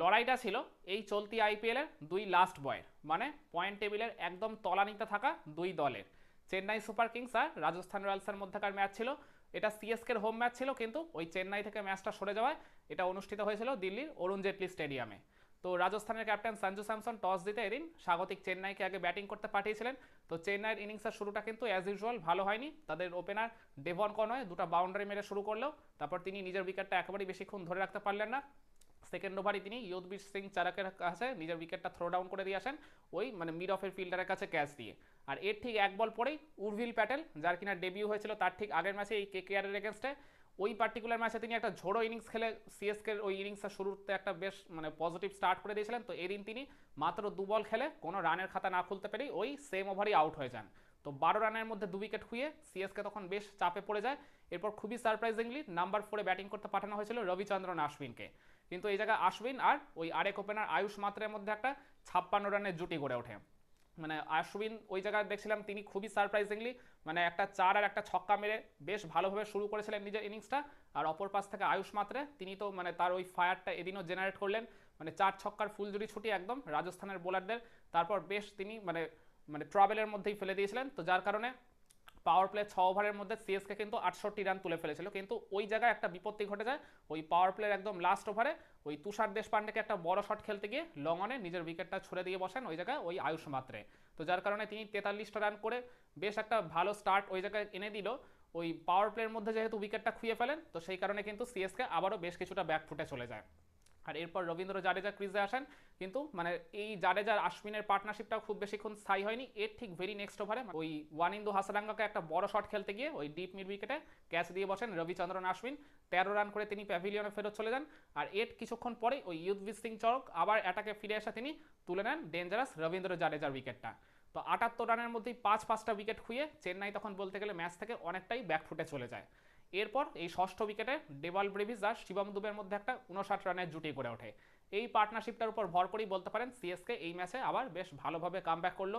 লড়াইটা ছিল এই চলতি আইপিএলের দুই লাস্ট বয়ের মানে পয়েন্ট টেবিলের একদম তলানিতে থাকা দুই দলের। চেন্নাই সুপার কিংস আর রাজস্থান রয়্যালসের মধ্যেকার ম্যাচ ছিল। এটা সিএসকের হোম ম্যাচ ছিল কিন্তু ওই চেন্নাই থেকে ম্যাচটা সরে যাওয়ায় এটা অনুষ্ঠিত হয়েছিল দিল্লির অরুণ জেটলি স্টেডিয়ামে তো রাজস্থানের ক্যাপ্টেন সঞ্জু স্যামসন টস দিতে এদিন স্বাগতিক চেন্নাইকে আগে ব্যাটিং করতে পাঠিয়েছিলেন। তো চেন্নাইয়ের ইনিংসের শুরুটা কিন্তু অ্যাজ ইউজুয়াল ভালো হয়নি। তাদের ওপেনার ডেভন কনয় দুটা বাউন্ডারি মেরে শুরু করলেও তারপর তিনি নিজের উইকেটটা একেবারেই বেশিক্ষণ ধরে রাখতে পারলেন না। সেকেন্ড ওভারই তিনি ইয়ুধবীর সিং চারাকের কাছে নিজের উইকেটটা থ্রো ডাউন করে দিয়ে আসেন ওই মানে মিড অফের ফিল্ডারের কাছে ক্যাচ দিয়ে। আর এর ঠিক এক বল পরেই উর্ভিল প্যাটেল, যার কিনা ডেবিউ হয়েছিল তার ঠিক আগের ম্যাচে এই কেকেআরের এগেনস্টে ওই পার্টিকুলার ম্যাচে তিনি একটা ঝোড়ো ইনিংস খেলে সিএসকের ওই ইনিংসটা শুরুতে একটা বেশ মানে পজিটিভ স্টার্ট করে দিয়েছিলেন। তো এদিন তিনি মাত্র দু বল খেলে কোনো রানের খাতা না খুলতে পেরেই ওই সেম ওভারই আউট হয়ে যান। তো বারো রানের মধ্যে দু উইকেট খুঁয়ে সিএসকে তখন বেশ চাপে পড়ে যায়। এরপর খুবই সারপ্রাইজিংলি নাম্বার ফোরে ব্যাটিং করতে পাঠানো হয়েছিল রবিচন্দ্রন আশ্বিনকে। কিন্তু এই জায়গায় আশ্বিন আর ওই আরেক ওপেনার আয়ুষ মাত্রের মধ্যে একটা ছাপ্পান্ন রানের জুটি গড়ে ওঠে। মানে আশ্বিন ওই জায়গায় দেখছিলাম তিনি খুবই সারপ্রাইজিংলি মানে একটা চার আর একটা ছক্কা মেরে বেশ ভালোভাবে শুরু করেছিলেন নিজের ইনিংসটা আর অপর পাশ থেকে আয়ুষ মাত্রে তিনি তো মানে তার ওই ফায়ারটা এদিনও জেনারেট করলেন। মানে চার ছক্কার ফুলজুরি ছুটি একদম রাজস্থানের বোলারদের তারপর বেশ তিনি মানে মানে ট্রাভেলের মধ্যেই ফেলে দিয়েছিলেন। তো যার কারণে পাওয়ার প্লে ছ ওভারের মধ্যে সিএসকে কিন্তু আটষট্টি রান তুলে ফেলেছিল। কিন্তু ওই জায়গায় একটা বিপত্তি ঘটে যায়। ওই পাওয়ার প্লের একদম লাস্ট ওভারে ওই তুষার দেশপান্ডেকে একটা বড় শট খেলতে গিয়ে লং অনে নিজের উইকেটটা ছুড়ে দিয়ে বসেন ওই জায়গায় ওই আয়ুষ মাত্রে। তো যার কারণে তিনি তেতাল্লিশটা রান করে বেশ একটা ভালো স্টার্ট ওই জায়গায় এনে দিল। ওই পাওয়ার প্লের মধ্যে যেহেতু উইকেটটা খুঁয়ে ফেলেন, তো সেই কারণে কিন্তু সিএসকে আবারও বেশ কিছুটা ব্যাক ফুটে চলে যায়। আর এরপর রবীন্দ্র জাডেজা ক্রিজে আসেন, কিন্তু মানে এই জাডেজার আশ্বিনের পার্টনারশিপটাও খুব বেশিক্ষণ স্থায়ী হয়নি। এর ঠিক ভেরি নেক্সট ওভারে ওই ওয়ানিন্দু হাসারাঙ্গাকে একটা বড় শট খেলতে গিয়ে ওই ডিপ মিড উইকেটে ক্যাচ দিয়ে বসেন রবিচন্দ্রন আশ্বিন। তেরো রান করে তিনি প্যাভিলিয়নে ফেরত চলে যান। আর এর কিছুক্ষণ পরে ওই ইউথবির সিং চরক আবার অ্যাটাকে ফিরে এসে তিনি তুলে নেন ডেঞ্জারাস রবীন্দ্র জাডেজার উইকেটটা তো আটাত্তর রানের মধ্যেই পাঁচ পাঁচটা উইকেট খুঁয়ে চেন্নাই তখন বলতে গেলে ম্যাচ থেকে অনেকটাই ব্যাকফুটে চলে যায়। এরপর এই ষষ্ঠ উইকেটে ডেভাল ব্রেভিস আর শিবম দুবের মধ্যে একটা উনষাট রানের জুটি গড়ে ওঠে। এই পার্টনারশিপটার উপর ভর করেই বলতে পারেন সিএসকে এই ম্যাচে আবার বেশ ভালোভাবে কাম করল।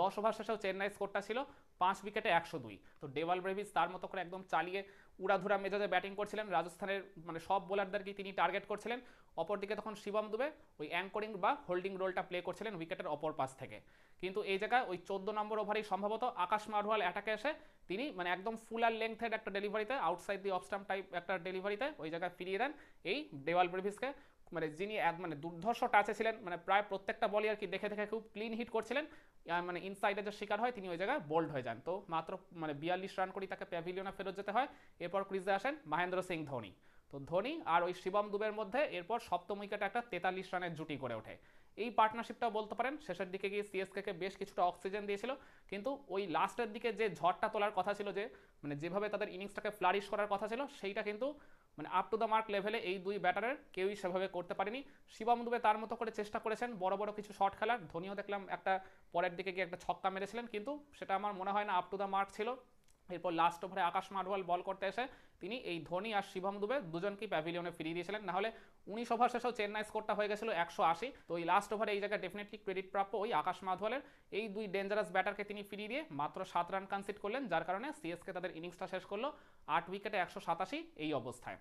দশ ওভার শেষেও চেন্নাই স্কোরটা ছিল পাঁচ উইকেটে একশো দুই। তো ডেভাল ব্রেভিস তার মতো করে একদম চালিয়ে উড়াধুরা মেজাজে ব্যাটিং করছিলেন। রাজস্থানের মানে সব বোলারদেরকে তিনি টার্গেট করছিলেন। অপরদিকে তখন শিবম দুবে ওই অ্যাঙ্করিং বা হোল্ডিং রোলটা প্লে করছিলেন উইকেটের অপর পাশ থেকে। কিন্তু এই জায়গায় ওই চোদ্দ নম্বর ওভারেই সম্ভবত আকাশ মারওয়াল অ্যাটাকে এসে তিনি মানে একদম ফুল আর লেংথের একটা ডেলিভারিতে আউটসাইড দি অফস্টাম টাইপ একটা ডেলিভারিতে ওই জায়গায় ফিরিয়ে দেন এই ডেওয়াল ব্রেভিসকে। মানে যিনি এক মানে দুর্ধর্ষ টাচে ছিলেন মানে প্রায় প্রত্যেকটা বলই আর কি দেখে দেখে খুব ক্লিন হিট করছিলেন মানে ইনসাইডে যে শিকার হয়, তিনি ওই জায়গায় বোল্ড হয়ে যান। তো মাত্র মানে বিয়াল্লিশ রান করেই তাকে প্যাভিলিয়নে ফেরত যেতে হয়। এরপর ক্রিজে আসেন মহেন্দ্র সিং ধোনি। তো ধোনি আর ওই শিবম দুবের মধ্যে এরপর সপ্তম উইকেটে একটা তেতাল্লিশ রানের জুটি করে ওঠে। এই পার্টনারশিপটা বলতে পারেন, শেষের দিকে গিয়ে সিএসকে বেশ কিছুটা অক্সিজেন দিয়েছিল। কিন্তু ওই লাস্টের দিকে যে ঝড়টা তোলার কথা ছিল যে মানে যেভাবে তাদের ইনিংসটাকে ফ্লারিশ করার কথা ছিল, সেইটা কিন্তু মানে আপ টু দ্য মার্ক লেভেলে এই দুই ব্যাটারের কেউই সেভাবে করতে পারেনি। শিবম দুবে তার মতো করে চেষ্টা করেছেন, বড় বড় কিছু শট খেলার। ধোনিও দেখলাম একটা পরের দিকে গিয়ে একটা ছক্কা মেরেছিলেন, কিন্তু সেটা আমার মনে হয় না আপ টু দ্য মার্ক ছিল। এরপর লাস্ট ওভারে আকাশ মাডওয়াল বল করতে এসে তিনি এই ধোনি আর শিবম দুবে দুজনকেই প্যাভিলিয়নে ফিরিয়ে দিয়েছিলেন। নাহলে উনিশ ওভার শেষেও চেন্নাই স্কোরটা হয়ে গেছিল একশো আশি। তো এই লাস্ট ওভারে এই জায়গায় ডেফিনেটলি ক্রেডিট প্রাপ্য ওই আকাশ মাধওয়ালের এই দুই ডেঞ্জারাস ব্যাটারকে তিনি ফিরিয়ে দিয়ে মাত্র সাত রান কনসিড করলেন, যার কারণে সিএসকে তাদের ইনিংসটা শেষ করল আট উইকেটে একশো সাতাশি এই অবস্থায়।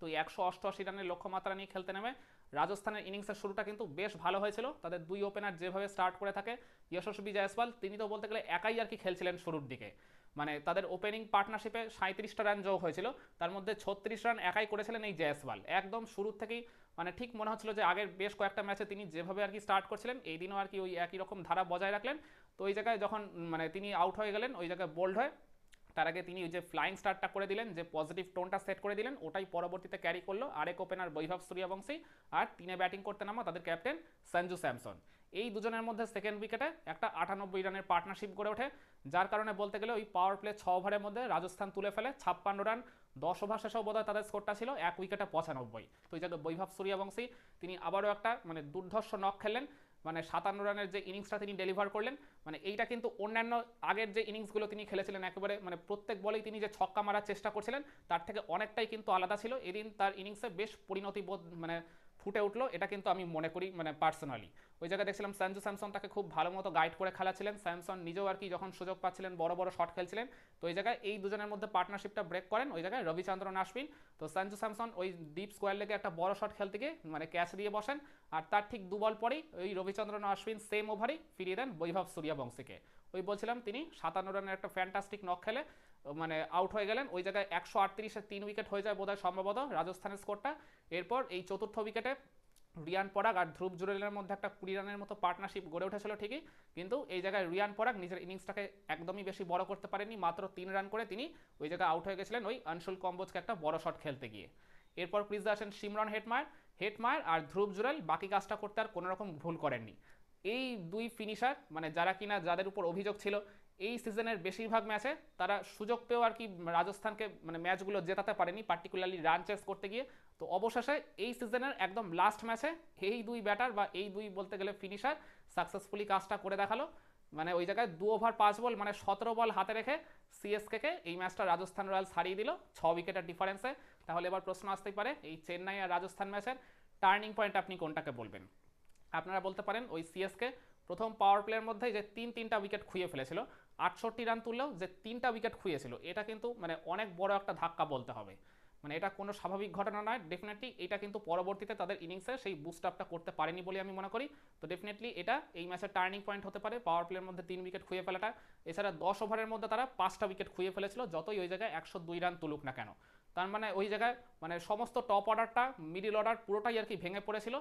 তো এই একশো অষ্টআশি রানের লক্ষ্যমাত্রা নিয়ে খেলতে নেমে রাজস্থানের ইনিংসের শুরুটা কিন্তু বেশ ভালো হয়েছিল। তাদের দুই ওপেনার যেভাবে স্টার্ট করে থাকে, যশস্বী জয়সওয়াল, তিনি তো বলতে গেলে একাই আর কি খেলছিলেন শুরুর দিকে। মানে তাদের ওপেনিং পার্টনারশিপে সাঁত্রিশটা রান যোগ হয়েছিল। তার মধ্যে ছত্রিশ রান একাই করেছিলেন এই জয়সওয়াল একদম শুরুর থেকেই মানে ঠিক মনে হচ্ছিল যে আগের বেশ কয়েকটা ম্যাচে তিনি যেভাবে আর কি স্টার্ট করছিলেন, এই দিনও আর কি ওই একই রকম ধারা বজায় রাখলেন। তো ওই জায়গায় যখন মানে তিনি আউট হয়ে গেলেন, ওই জায়গায় বোল্ড হয়ে তার আগে তিনি ওই যে ফ্লাইং স্টারটা করে দিলেন, যে পজিটিভ টোনটা সেট করে দিলেন, ওটাই পরবর্তীতে ক্যারি করল আরেক ওপেনার বৈভব সূর্যবংশী আর তিনে ব্যাটিং করতে নামা তাদের ক্যাপ্টেন সঞ্জু স্যামসন। এই দুজনের মধ্যে সেকেন্ড উইকেটে একটা আটানব্বই রানের পার্টনারশিপ গড়ে ওঠে, যার কারণে বলতে গেলে ওই পাওয়ার প্লে ছ ওভারের মধ্যে রাজস্থান তুলে ফেলে, ছাপ্পান্ন রান, দশ ওভার শেষেও বোধহয় তাদের স্কোরটা ছিল এক উইকেটে পঁচানব্বই। তো এই জায়গায় বৈভব সূর্যবংশী, তিনি আবারও একটা মানে দুর্ধর্ষ নক খেললেন মানে সাতান্ন রানের যে ইনিংসটা তিনি ডেলিভার করলেন মানে এইটা কিন্তু অন্যান্য আগের যে ইনিংসগুলো তিনি খেলেছিলেন একেবারে মানে প্রত্যেক বলেই তিনি যে ছক্কা মারার চেষ্টা করছিলেন, তার থেকে অনেকটাই কিন্তু আলাদা ছিল। এদিন তার ইনিংসে বেশ পরিণতি বোধ মানে ফুটে উঠল, এটা কিন্তু আমি মনে করি মানে পার্সোনালি ওই জায়গায় দেখছিলাম সঞ্জু স্যামসন তাকে খুব ভালো মতো গাইড করে খেলাছিলেন স্যামসন নিজেও আর কি যখন সুযোগ পাচ্ছিলেন, বড় বড় শট খেলছিলেন, তো ওই জায়গায় এই দুজনের মধ্যে পার্টনারশিপটা ব্রেক করেন ওই জায়গায় রবিচন্দ্রন আশ্বিন তো সঞ্জু স্যামসন ওই ডিপ স্কোয়ার লেগে একটা বড় শট খেলতে গিয়ে মানে ক্যাচ দিয়ে বসেন, আর তার ঠিক দু বল পরেই ওই রবিচন্দ্রন আশ্বিন সেম ওভারেই ফিরিয়ে দেন বৈভব সূর্যবংশীকে ওই বলছিলাম তিনি সাতান্ন রানের একটা ফ্যান্টাস্টিক নক খেলে মানে আউট হয়ে গেলেন। ওই জায়গায় একশো আটত্রিশে তিন উইকেট হয়ে যায় বোধহয় সম্ভবত রাজস্থানের স্কোরটা এরপর এই চতুর্থ উইকেটে রিয়ান পরাগ আর ধ্রুব জুরেলের মধ্যে একটা কুড়ি রানের মতো পার্টনারশিপ গড়ে উঠেছিল ঠিকই। কিন্তু এই জায়গায় রিয়ান পরাগ নিজের ইনিংসটাকে একদমই বেশি বড় করতে পারেনি মাত্র তিন রান করে তিনি ওই জায়গায় আউট হয়ে গেছিলেন ওই আনশুল কম্বোজকে একটা বড় শট খেলতে গিয়ে। এরপর ক্রিজে আসেন সিমরন হেটমায়ার হেটমায়ার আর ধ্রুব জুরেল বাকি কাজটা করতে আর কোনোরকম ভুল করেননি। এই দুই ফিনিশার মানে যারা কিনা যাদের উপর অভিযোগ ছিল এই সিজনের বেশিরভাগ ম্যাচে তারা সুযোগ পেয়েও আর কি রাজস্থানকে মানে ম্যাচগুলো জেতাতে পারেনি পার্টিকুলারলি রান চেস করতে গিয়ে। তো অবশেষে এই সিজনের একদম লাস্ট ম্যাচে এই দুই ব্যাটার বা এই দুই বলতে গেলে ফিনিশার সাকসেসফুলি কাজটা করে দেখাল। মানে ওই জায়গায় দু ওভার পাঁচ বল মানে সতেরো বল হাতে রেখে সিএসকে এই ম্যাচটা রাজস্থান রয়্যালস হারিয়ে দিল ছ উইকেটের ডিফারেন্সে তাহলে এবার প্রশ্ন আসতেই পারে, এই চেন্নাই আর রাজস্থান ম্যাচের টার্নিং পয়েন্ট আপনি কোনটাকে বলবেন? আপনারা বলতে পারেন ওই সিএসকে প্রথম পাওয়ার প্লেয়ার মধ্যে যে তিন তিনটা উইকেট খুইয়ে ফেলেছিল। আটষট্টি রান তুললেও যে তিনটা উইকেট খুঁয়েছিল এটা কিন্তু মানে অনেক বড় একটা ধাক্কা বলতে হবে। মানে এটা কোনো স্বাভাবিক ঘটনা নয় ডেফিনেটলি এটা কিন্তু পরবর্তীতে তাদের ইনিংসে সেই বুস্ট আপটা করতে পারেনি বলে আমি মনে করি। তো ডেফিনেটলি এটা এই ম্যাচের টার্নিং পয়েন্ট হতে পারে পাওয়ার প্লেয়ার মধ্যে তিন উইকেট খুঁয়ে ফেলাটা। এছাড়া দশ ওভারের মধ্যে তারা পাঁচটা উইকেট খুঁয়ে ফেলেছিল, যতই ওই জায়গায় একশো দুই রান তুলুক না কেন। তার মানে ওই জায়গায় মানে সমস্ত টপ অর্ডারটা মিডিল অর্ডার পুরোটাই আর কি ভেঙে পড়েছিল।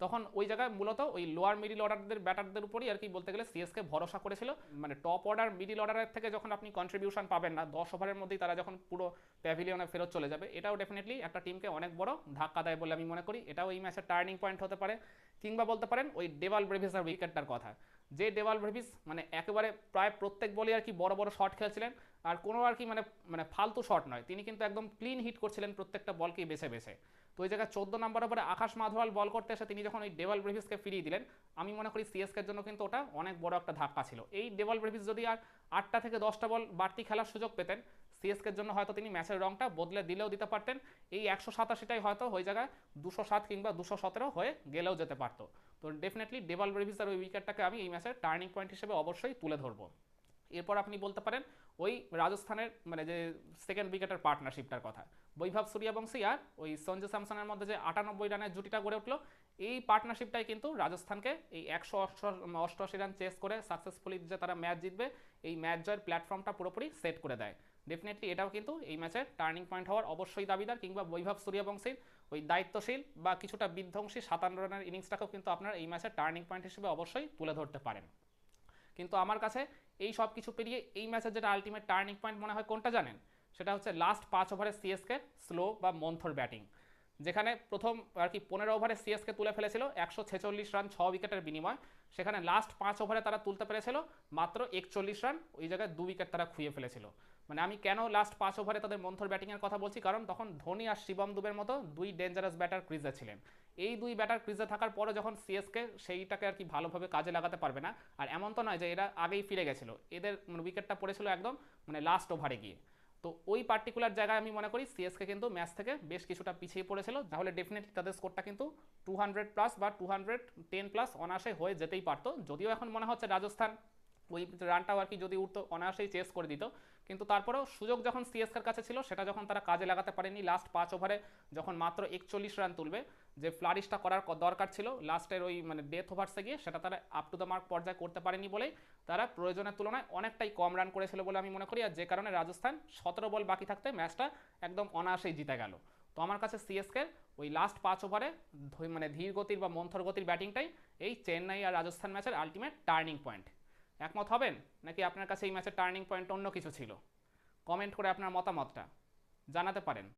তখন ওই জায়গায় মূলত ওই লোয়ার মিডিল অর্ডারদের ব্যাটারদের উপরই আর কি বলতে গেলে সিএসকে ভরসা করেছিল। মানে টপ অর্ডার মিডিল অর্ডারের থেকে যখন আপনি কন্ট্রিবিউশন পাবেন না, দশ ওভারের মধ্যেই তারা যখন পুরো প্যাভিলিয়নে ফেরত চলে যাবে, এটাও ডেফিনেটলি একটা টিমকে অনেক বড় ধাক্কা দেয় বলে আমি মনে করি। এটাও এই ম্যাচের টার্নিং পয়েন্ট হতে পারে। কিংবা বলতে পারেন ওই ডেভাল ব্রেভিসের উইকেটটার কথা। যে ডেভাল ব্রেভিস মানে একেবারে প্রায় প্রত্যেক বলে আর কি বড় বড় শট খেলছিলেন। আর কোনো আর কি মানে মানে ফালতু শট নয়। তিনি কিন্তু একদম ক্লিন হিট করছিলেন প্রত্যেকটা বলকেই বেছে বেছে। তো ওই জায়গায় চোদ্দ নম্বর ওপরে আকাশ মাধওয়াল বল করতে এসে তিনি যখন ওই ডেভাল ব্রেভিসকে ফিরিয়ে দিলেন, আমি মনে করি সিএসকের জন্য কিন্তু ওটা অনেক বড় একটা ধাক্কা ছিল। এই ডেভাল ব্রেভিস যদি আর আটটা থেকে দশটা বল বাড়তি খেলার সুযোগ পেতেন সিএসকের জন্য হয়তো তিনি ম্যাচের রংটা বদলে দিলেও দিতে পারতেন। এই একশো সাতাশিটাই হয়তো ওই জায়গায় দুশো সাত কিংবা দুশো সতেরো হয়ে গেলেও যেতে পারতো। তো ডেফিনেটলি ডেভাল ব্রেভিসের ওই উইকেটটাকে আমি এই ম্যাচের টার্নিং পয়েন্ট হিসেবে অবশ্যই তুলে ধরবো। এরপর আপনি বলতে পারেন, ওই রাজস্থানের মানে যে সেকেন্ড উইকেটের পার্টনারশিপটার কথা। বৈভব সূর্যবংশী আর ওই সঞ্জু স্যামসনের মধ্যে যে আটানব্বই রানের জুটিটা গড়ে উঠল, এই পার্টনারশিপটাই কিন্তু রাজস্থানকে এই একশো অষ্ট অষ্টআশি রান চেস করে সাকসেসফুলি যে তারা ম্যাচ জিতবে, এই ম্যাচ জয়ের প্ল্যাটফর্মটা পুরোপুরি সেট করে দেয়। ডেফিনেটলি এটাও কিন্তু এই ম্যাচের টার্নিং পয়েন্ট হওয়ার অবশ্যই দাবিদার কিংবা বৈভব সূর্যবংশীর ওই দায়িত্বশীল বা কিছুটা বিধ্বংসী সাতান্ন রানের ইনিংসটাকেও কিন্তু আপনার এই ম্যাচের টার্নিং পয়েন্ট হিসেবে অবশ্যই তুলে ধরতে পারেন। কিন্তু আমার কাছে এই সব কিছু পেরিয়ে এই ম্যাচের যেটা আলটিমেট টার্নিং পয়েন্ট মনে হয় কোনটা জানেন? সেটা হচ্ছে লাস্ট পাঁচ ওভারে সিএসকে স্লো বা মন্থর ব্যাটিং যেখানে প্রথম আর কি পনেরো ওভারে সিএসকে তুলে ফেলেছিল, একশো ছেচল্লিশ রান, ছ উইকেটের বিনিময়। সেখানে লাস্ট পাঁচ ওভারে তারা তুলতে পেরেছিল, মাত্র একচল্লিশ রান, ওই জায়গায় দু উইকেট তারা খুঁয়ে ফেলেছিল। মানে আমি কেন লাস্ট পাঁচ ওভারে তাদের মন্থর ব্যাটিংয়ের কথা বলছি? কারণ তখন ধোনি আর শিবম দুবের মতো দুই ডেঞ্জারাস ব্যাটার ক্রিজে ছিলেন। এই দুই ব্যাটার ক্রিজে থাকার পরে যখন সিএসকে সেইটাকে আর কি ভালোভাবে কাজে লাগাতে পারবে না, আর এমন তো নয় যে এরা আগেই ফিরে গেছিল। এদের মানে উইকেটটা পড়েছিল একদম মানে লাস্ট ওভারে গিয়ে। তো ওই পার্টিকুলার জায়গায় আমি মনে করি সিএসকে কিন্তু ম্যাচ থেকে বেশ কিছুটা পিছিয়ে পড়েছিল। তাহলে ডেফিনেটলি তাদের স্কোরটা কিন্তু টু হান্ড্রেড প্লাস বা টু হান্ড্রেড টেন প্লাস অনায়াসে হয়ে যেতেই পারতো। যদিও এখন মনে হচ্ছে রাজস্থান ওই রানটাও আর কি যদি উঠতো, অনায়াসেই চেস করে দিত। কিন্তু তারপরেও সুযোগ যখন সিএসকের কাছে ছিল, সেটা যখন তারা কাজে লাগাতে পারেনি লাস্ট পাঁচ ওভারে যখন মাত্র একচল্লিশ রান তুলবে, যে ফ্লারিশটা করার দরকার ছিল লাস্টের ওই মানে ডেথ ওভার্সে গিয়ে, সেটা তারা আপ টু দ্য মার্ক পর্যায়ে করতে পারেনি বলেই তারা প্রয়োজনের তুলনায় অনেকটাই কম রান করেছিল বলে আমি মনে করি। আর যে কারণে রাজস্থান সতেরো বল বাকি থাকতে ম্যাচটা একদম অনায়াসেই জিতে গেল। তো আমার কাছে সিএসকের ওই লাস্ট পাঁচ ওভারে মানে ধীর গতির বা মন্থর গতির ব্যাটিংটাই এই চেন্নাই আর রাজস্থান ম্যাচের আলটিমেট টার্নিং পয়েন্ট একমত হবেন? নাকি আপনার কাছে এই ম্যাচের টার্নিং পয়েন্ট অন্য কিছু ছিল? কমেন্ট করে আপনার মতামতটা জানাতে পারেন।